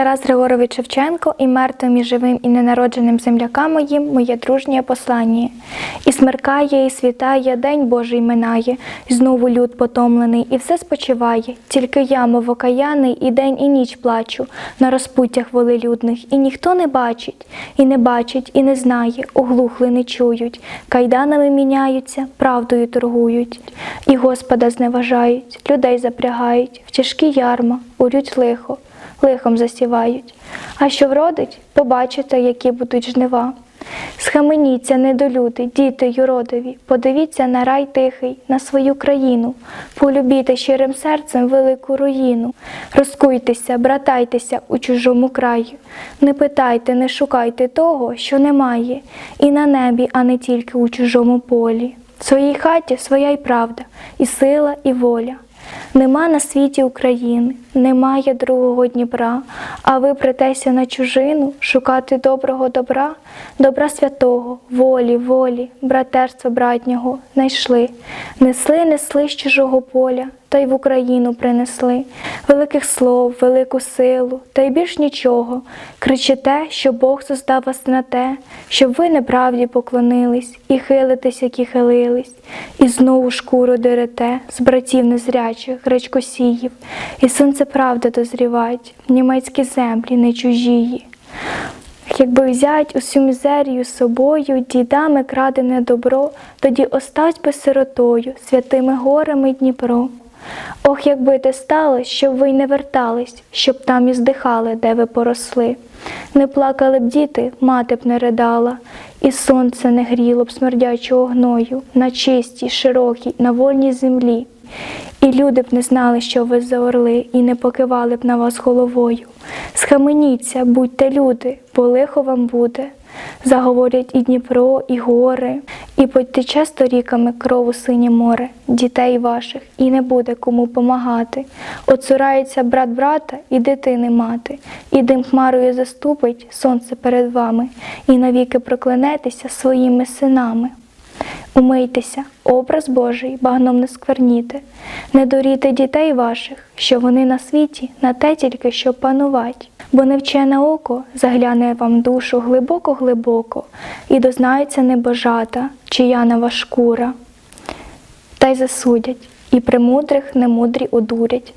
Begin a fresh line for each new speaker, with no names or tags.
Тарас Григорович Шевченко і мертвим, і живим, і ненародженим землякам моїм моє дружнє послання. І смеркає, і світає, день Божий минає, знову люд потомлений, і все спочиває. Тільки я, мов окаяний, і день, і ніч плачу. На розпуттях волелюдних, і ніхто не бачить, і не бачить, і не знає, оглухли не чують, кайданами міняються, правдою торгують, і Господа зневажають, людей запрягають, в тяжкі ярма, урють лихо лихом засівають. А що вродить, побачите, які будуть жнива. Схаменіться, недолюди, діти юродові, подивіться на рай тихий, на свою країну, полюбіте щирим серцем велику руїну, розкуйтеся, братайтеся у чужому краї, не питайте, не шукайте того, що немає, і на небі, а не тільки у чужому полі. В своїй хаті своя й правда, і сила, і воля. Нема на світі України, немає другого Дніпра, а ви претеся на чужину шукати доброго добра, добра святого, волі, волі, братерства братнього знайшли, несли, несли з чужого поля, та й в Україну принесли. Великих слов, велику силу, та й більш нічого. Кричите, що Бог создав вас на те, щоб ви неправді поклонились, і хилитесь, які хилились, і знову шкуру дерете з братів незрячих, гречкосіїв, і сонце правда дозрівать, німецькі землі не чужії. Якби взять усю мізерію собою, дідами крадене добро, тоді остать би сиротою, святими горами Дніпро. Ох, якби те сталося, щоб ви й не вертались, щоб там і здихали, де ви поросли. Не плакали б діти, мати б не ридала, і сонце не гріло б смердячого гною на чистій, широкій, на вольній землі. І люди б не знали, що ви за орли, і не покивали б на вас головою. Схаменіться, будьте люди, бо лихо вам буде. Заговорять і Дніпро, і гори, і потече сторіками кров у синє море, дітей ваших, і не буде кому помагати. Оцурається брат брата і дитини мати, і дим хмарою заступить сонце перед вами, і навіки проклянетеся своїми синами. Умийтеся, образ Божий багном не скверніте, не доріте дітей ваших, що вони на світі на те тільки, щоб панувать, бо невчене око загляне вам душу глибоко-глибоко, і дознається небожата, чия нова шкура. Та й засудять, і премудрих немудрі одурять,